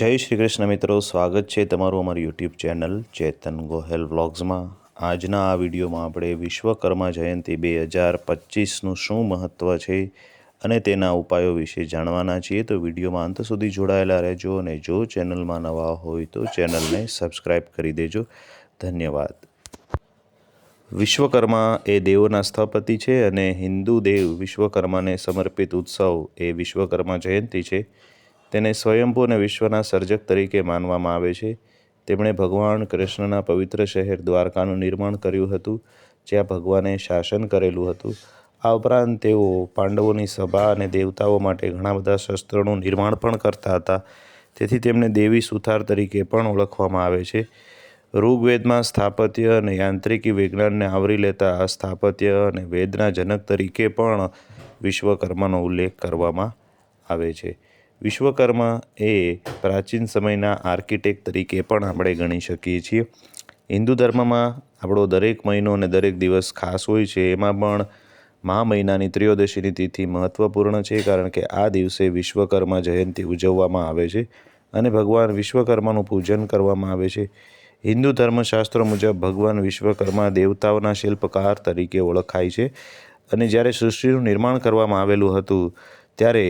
જય શ્રી કૃષ્ણ મિત્રો, સ્વાગત છે તમારું અમારી યુટ્યુબ ચેનલ ચેતન ગોહેલ વ્લોગ્સમાં. આજના આ વિડીયોમાં આપણે વિશ્વકર્મા જયંતિ બે હજાર પચીસનું શું મહત્ત્વ છે અને તેના ઉપાયો વિશે જાણવાના છીએ, તો વિડીયોમાં અંત સુધી જોડાયેલા રહેજો અને જો ચેનલમાં નવા હોય તો ચેનલને સબસ્ક્રાઈબ કરી દેજો. ધન્યવાદ. વિશ્વકર્મા એ દેવોના સ્થપતિ છે અને હિન્દુ દેવ વિશ્વકર્માને સમર્પિત ઉત્સવ એ વિશ્વકર્મા જયંતિ છે. તેને સ્વયંભૂ અને વિશ્વના સર્જક તરીકે માનવામાં આવે છે. તેમણે ભગવાન કૃષ્ણના પવિત્ર શહેર દ્વારકાનું નિર્માણ કર્યું હતું, જ્યાં ભગવાને શાસન કરેલું હતું. આ ઉપરાંત તેઓ પાંડવોની સભા અને દેવતાઓ માટે ઘણા બધા શસ્ત્રોનું નિર્માણ પણ કરતા હતા. તેથી તેમને દેવી સુથાર તરીકે પણ ઓળખવામાં આવે છે. ઋગ્વેદમાં સ્થાપત્ય અને યાંત્રિકી વિજ્ઞાનને આવરી લેતા સ્થાપત્ય અને વેદના જનક તરીકે પણ વિશ્વકર્માનો ઉલ્લેખ કરવામાં આવે છે. વિશ્વકર્મા એ પ્રાચીન સમયના આર્કિટેક્ટ તરીકે પણ આપણે ગણી શકીએ છીએ. હિન્દુ ધર્મમાં આપણો દરેક મહિનો અને દરેક દિવસ ખાસ હોય છે. એમાં પણ મહા મહિનાની ત્રિયોદશીની તિથિ મહત્ત્વપૂર્ણ છે, કારણ કે આ દિવસે વિશ્વકર્મા જયંતિ ઉજવવામાં આવે છે અને ભગવાન વિશ્વકર્માનું પૂજન કરવામાં આવે છે. હિન્દુ ધર્મશાસ્ત્રો મુજબ ભગવાન વિશ્વકર્મા દેવતાઓના શિલ્પકાર તરીકે ઓળખાય છે અને જ્યારે સૃષ્ટિનું નિર્માણ કરવામાં આવેલું હતું, ત્યારે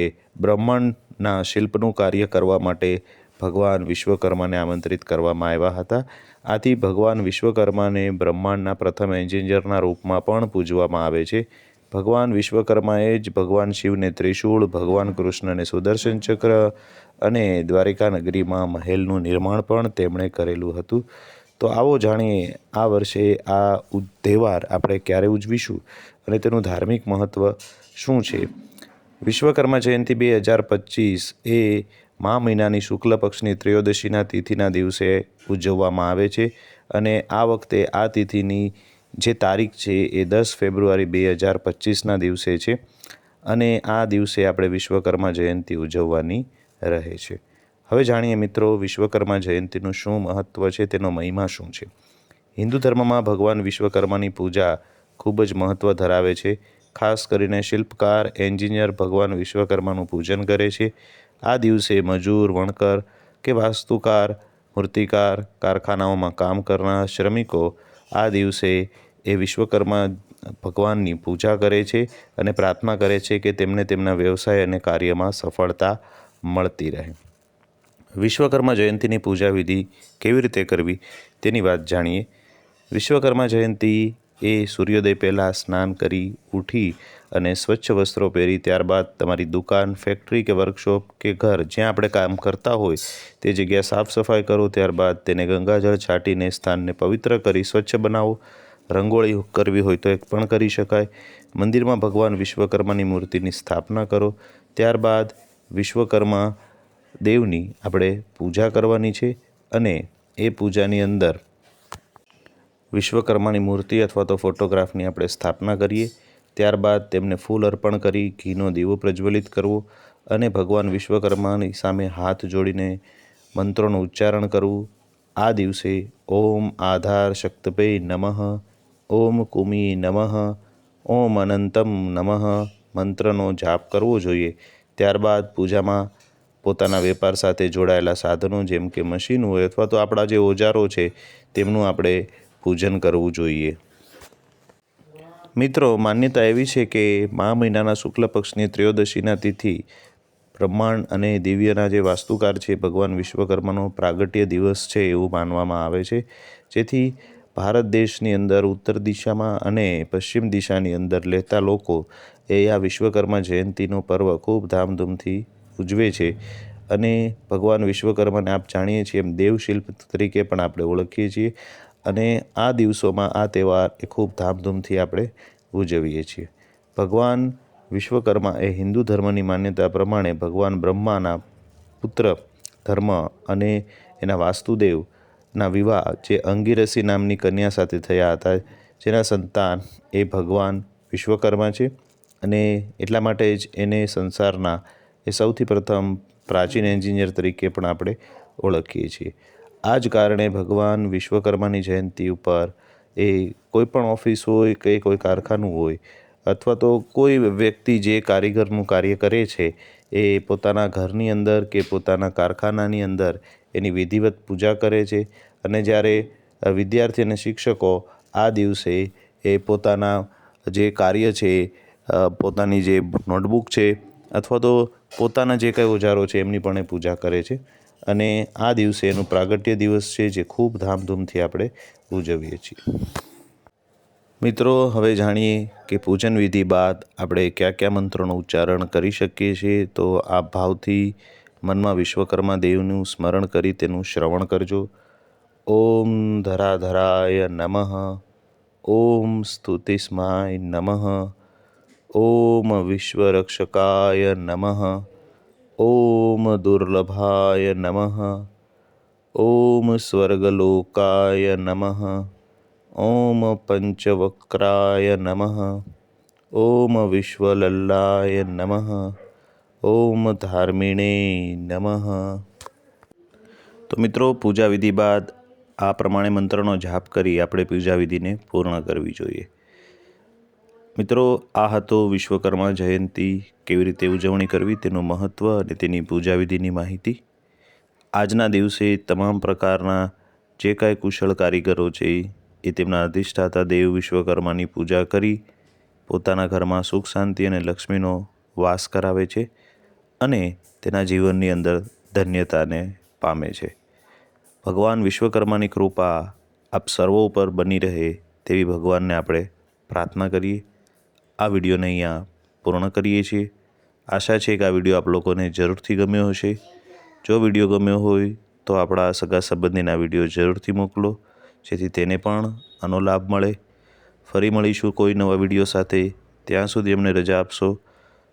બ્રહ્માંડના શિલ્પનું કાર્ય કરવા માટે ભગવાન વિશ્વકર્માને આમંત્રિત કરવામાં આવ્યા હતા. આથી ભગવાન વિશ્વકર્માને બ્રહ્માંડના પ્રથમ એન્જિનિયરના રૂપમાં પણ પૂજવામાં આવે છે. ભગવાન વિશ્વકર્માએ જ ભગવાન શિવને ત્રિશૂળ, ભગવાન કૃષ્ણને સુદર્શન ચક્ર અને દ્વારિકા નગરીમાં મહેલનું નિર્માણ પણ તેમણે કરેલું હતું. તો આવો જાણીએ, આ વર્ષે આ તહેવાર આપણે ક્યારે ઉજવીશું અને તેનું ધાર્મિક મહત્ત્વ શું છે? વિશ્વકર્મા જયંતિ બે હજાર પચીસ એ મા મહિનાની શુક્લ પક્ષની ત્રયોદશીના તિથિના દિવસે ઉજવવામાં આવે છે અને આ વખતે આ તિથિની જે તારીખ છે એ દસ ફેબ્રુઆરી બે હજાર પચીસના દિવસે છે અને આ દિવસે આપણે વિશ્વકર્મા જયંતિ ઉજવવાની રહે છે. હવે જાણીએ મિત્રો વિશ્વકર્મા જયંતિનું શું મહત્ત્વ છે, તેનો મહિમા શું છે? હિન્દુ ધર્મમાં ભગવાન વિશ્વકર્માની પૂજા ખૂબ જ મહત્ત્વ ધરાવે છે. ખાસ કરીને શિલ્પકાર, એન્જિનિયર ભગવાન વિશ્વકર્માનું પૂજન કરે છે. આ દિવસે મજૂર, વણકર કે વાસ્તુકાર, મૂર્તિકાર, કારખાનાઓમાં કામ કરનાર શ્રમિકો આ દિવસે એ વિશ્વકર્મા ભગવાનની પૂજા કરે છે અને પ્રાર્થના કરે છે કે તેમને તેમના વ્યવસાય અને કાર્યમાં સફળતા મળતી રહે. વિશ્વકર્મા જયંતિની પૂજા વિધિ કેવી રીતે કરવી તેની વાત જાણીએ. વિશ્વકર્મા જયંતિ એ સૂર્યોદય પહેલાં સ્નાન કરી ઉઠી અને સ્વચ્છ વસ્ત્રો પહેરી ત્યારબાદ તમારી દુકાન ફેક્ટરી કે વર્કશોપ કે ઘર જ્યાં આપણે કામ કરતા હોય તે જગ્યા સાફ સફાઈ કરો. ત્યારબાદ તેને ગંગાજળ છાંટીને સ્થાનને પવિત્ર કરી સ્વચ્છ બનાવો. રંગોળી કરવી હોય તો એક પણ કરી શકાય. મંદિરમાં ભગવાન વિશ્વકર્માની મૂર્તિની સ્થાપના કરો. ત્યારબાદ વિશ્વકર્મા દેવની આપણે પૂજા કરવાની છે અને એ પૂજાની અંદર વિશ્વકર્માની મૂર્તિ અથવા તો ફોટોગ્રાફની આપણે સ્થાપના કરીએ. ત્યારબાદ તેમને ફૂલ અર્પણ કરી, ઘીનો દીવો પ્રજ્વલિત કરવો અને ભગવાન વિશ્વકર્માની સામે હાથ જોડીને મંત્રોનું ઉચ્ચારણ કરવું. આ દિવસે ઓમ આધાર શક્તપે નમઃ, ઓમ કુમી નમઃ, ઓમ અનંતમ નમઃ મંત્રનો જાપ કરવો જોઈએ. ત્યારબાદ પૂજામાં પોતાના વેપાર સાથે જોડાયેલા સાધનો જેમ કે મશીન હોય અથવા તો આપણા જે ઓજારો છે, તેમનું આપણે પૂજન કરવું જોઈએ. મિત્રો, માન્યતા એવી છે કે મા મહિનાના શુક્લ પક્ષની ત્રયોદશીના તિથિ બ્રહ્માંડ અને દિવ્યના જે વાસ્તુકાર છે, ભગવાન વિશ્વકર્માનો પ્રાગટ્ય દિવસ છે એવું માનવામાં આવે છે. જેથી ભારત દેશની અંદર ઉત્તર દિશામાં અને પશ્ચિમ દિશાની અંદર લેતા લોકો એ આ વિશ્વકર્મા જયંતિનો પર્વ ખૂબ ધામધૂમથી ઉજવે છે. અને ભગવાન વિશ્વકર્માને આપ જાણીએ છીએ એમ દેવશિલ્પ તરીકે પણ આપણે ઓળખીએ છીએ. અને આ દિવસોમાં આ તહેવાર એ ખૂબ ધામધૂમથી આપણે ઉજવીએ છીએ. ભગવાન વિશ્વકર્મા એ હિન્દુ ધર્મની માન્યતા પ્રમાણે ભગવાન બ્રહ્માના પુત્ર ધર્મ અને એના વાસ્તુદેવના વિવાહ જે અંગિરસી નામની કન્યા સાથે થયા હતા, જેના સંતાન એ ભગવાન વિશ્વકર્મા છે અને એટલા માટે જ એને સંસારના એ સૌથી પ્રથમ પ્રાચીન એન્જિનિયર તરીકે પણ આપણે ઓળખીએ છીએ. આ જ કારણે ભગવાન વિશ્વકર્માની જયંતિ ઉપર એ કોઈ પણ ઓફિસ હોય કે કોઈ કારખાનું હોય અથવા તો કોઈ વ્યક્તિ જે કારીગરનું કાર્ય કરે છે, એ પોતાના ઘરની અંદર કે પોતાના કારખાનાની અંદર એની વિધિવત પૂજા કરે છે અને જ્યારે વિદ્યાર્થી અને શિક્ષકો આ દિવસે એ પોતાના જે કાર્ય છે પોતાની જે નોટબુક છે અથવા તો પોતાના જે કંઈ ઓજારો છે, એમની પણ એ પૂજા કરે છે. અને આ દિવસે એનું પ્રાગટ્ય દિવસ છે જે ખૂબ ધામધૂમથી આપણે ઉજવીએ છીએ. મિત્રો, હવે જાણીએ કે પૂજન વિધિ બાદ આપણે કયા કયા મંત્રોનું ઉચ્ચારણ કરી શકીએ છીએ, તો આ ભાવથી મનમાં વિશ્વકર્મા દેવનું સ્મરણ કરી તેનું શ્રવણ કરજો. ઓમ ધરાધરાય નમઃ. ઓમ સ્તુતિસ્માય નમઃ. ઓમ વિશ્વરક્ષકાય નમઃ. ઓમ દુર્લભાય નમઃ ઓમ સ્વર્ગલોકાય નમઃ ઓમ પંચવક્રાય નમઃ ઓમ વિશ્વલલ્લાય નમઃ ઓમ ધાર્મિણે નમઃ તો મિત્રો પૂજા વિધિ બાદ આ પ્રમાણે મંત્રનો જાપ કરી આપણે પૂજા વિધિને પૂર્ણ કરવી જોઈએ મિત્રો, આ હતો વિશ્વકર્મા જયંતિ કેવી રીતે ઉજવણી કરવી તેનું મહત્ત્વ અને તેની પૂજા વિધિની માહિતી. આજના દિવસે તમામ પ્રકારના જે કાંઈ કુશળ કારીગરો છે એ તેમના અધિષ્ઠાતા દેવ વિશ્વકર્માની પૂજા કરી, પોતાના ઘરમાં સુખ, શાંતિ અને લક્ષ્મીનો વાસ કરાવે છે અને તેના જીવનની અંદર ધન્યતાને પામે છે. ભગવાન વિશ્વકર્માની કૃપા આપ સર્વો ઉપર બની રહે તેવી ભગવાનને આપણે પ્રાર્થના કરીએ. આ વિડીયોને અહીંયા પૂર્ણ કરીએ છીએ. આશા છે કે આ વીડિયો આપ લોકોને જરૂરથી ગમ્યો હશે. જો વીડિયો ગમ્યો હોય તો આપણા સગા સંબંધીના વીડિયો જરૂરથી મોકલો, જેથી તેને પણ આનો લાભ મળે. ફરી મળીશું કોઈ નવા વીડિયો સાથે. ત્યાં સુધી અમને રજા આપશો.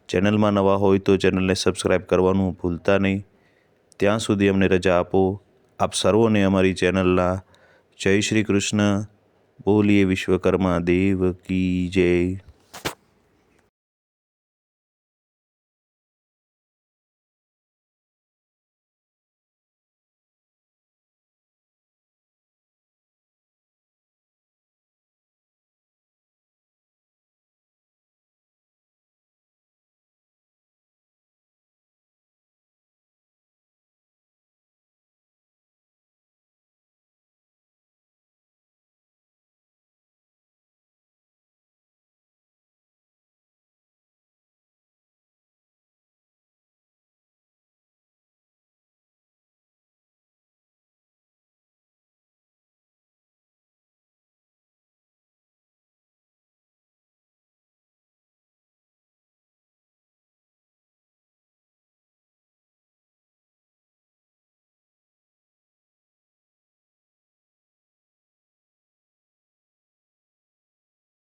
ચેનલમાં નવા હોય તો ચેનલને સબસ્ક્રાઈબ કરવાનું ભૂલતા નહીં. ત્યાં સુધી અમને રજા આપો. આપ સર્વોને અમારી ચેનલના જય શ્રી કૃષ્ણ. બોલીએ વિશ્વકર્મા દેવ કી જય.